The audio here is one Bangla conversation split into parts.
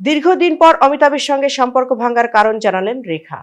দীর্ঘদিন পর অমিতাভের সঙ্গে সম্পর্ক ভাঙার কারণ জানালেন রেখা।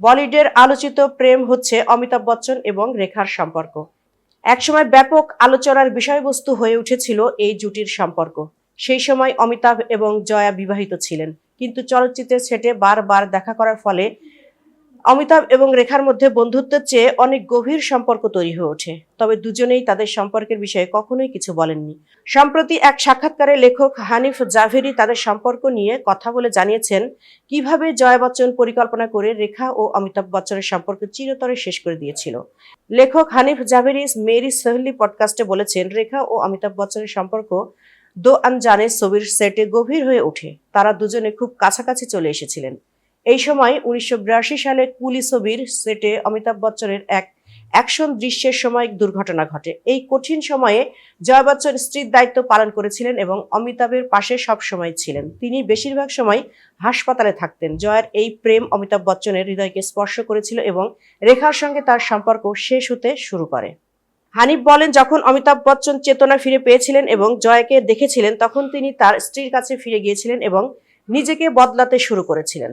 বলিউডের আলোচিত প্রেম হচ্ছে অমিতাভ বচ্চন এবং রেখার সম্পর্ক। একসময় ব্যাপক আলোচনার বিষয়বস্তু হয়ে উঠেছিল এই জুটির সম্পর্ক। সেই সময় অমিতাভ এবং জয়া বিবাহিত ছিলেন, কিন্তু চলচ্চিত্রের সেটে বারবার দেখা করার ফলে অমিতাভ এবং রেখার মধ্যে বন্ধুত্বের চেয়ে অনেক গভীর সম্পর্ক তৈরি হয়ে ওঠে। তবে দুজনেই তাদের সম্পর্কের বিষয়ে কখনোই কিছু বলেননি। সম্প্রতি এক সাক্ষাৎকারে লেখক হানিফ জাভেরি তাদের সম্পর্ক নিয়ে কথা বলে জানিয়েছেন, কীভাবে জয়া বচ্চন পরিকল্পনা করে রেখা ও অমিতাভ বচ্চনের সম্পর্ক চিরতরে শেষ করে দিয়েছিল? লেখক হানিফ জাভেরি মেরি সহলি পডকাস্টে বলেছেন, রেখা ও অমিতাভ বচ্চনের সম্পর্ক দো আনজানে ছবির সেটে গভীর হয়ে ওঠে। তারা দুজনে খুব কাছাকাছি চলে এসেছিলেন। এই সময় উনিশশো বিরাশি সালে কুলি ছবির সেটে অমিতাভ বচ্চনের এক অ্যাকশন দৃশ্যের সময় দুর্ঘটনা ঘটে। এই কঠিন সময়ে জয়া বচ্চন স্ত্রীর দায়িত্ব পালন করেছিলেন এবং অমিতাভের পাশে সব সময় ছিলেন। তিনি বেশিরভাগ সময় হাসপাতালে থাকতেন। জয়ার এই প্রেম অমিতাভ বচ্চনের হৃদয়কে স্পর্শ করেছিল এবং রেখার সঙ্গে তার সম্পর্ক শেষ হতে শুরু করে। হানিফ বলেন, যখন অমিতাভ বচ্চন চেতনা ফিরে পেয়েছিলেন এবং জয়াকে দেখেছিলেন, তখন তিনি তার স্ত্রীর কাছে ফিরে গিয়েছিলেন এবং নিজেকে বদলাতে শুরু করেছিলেন।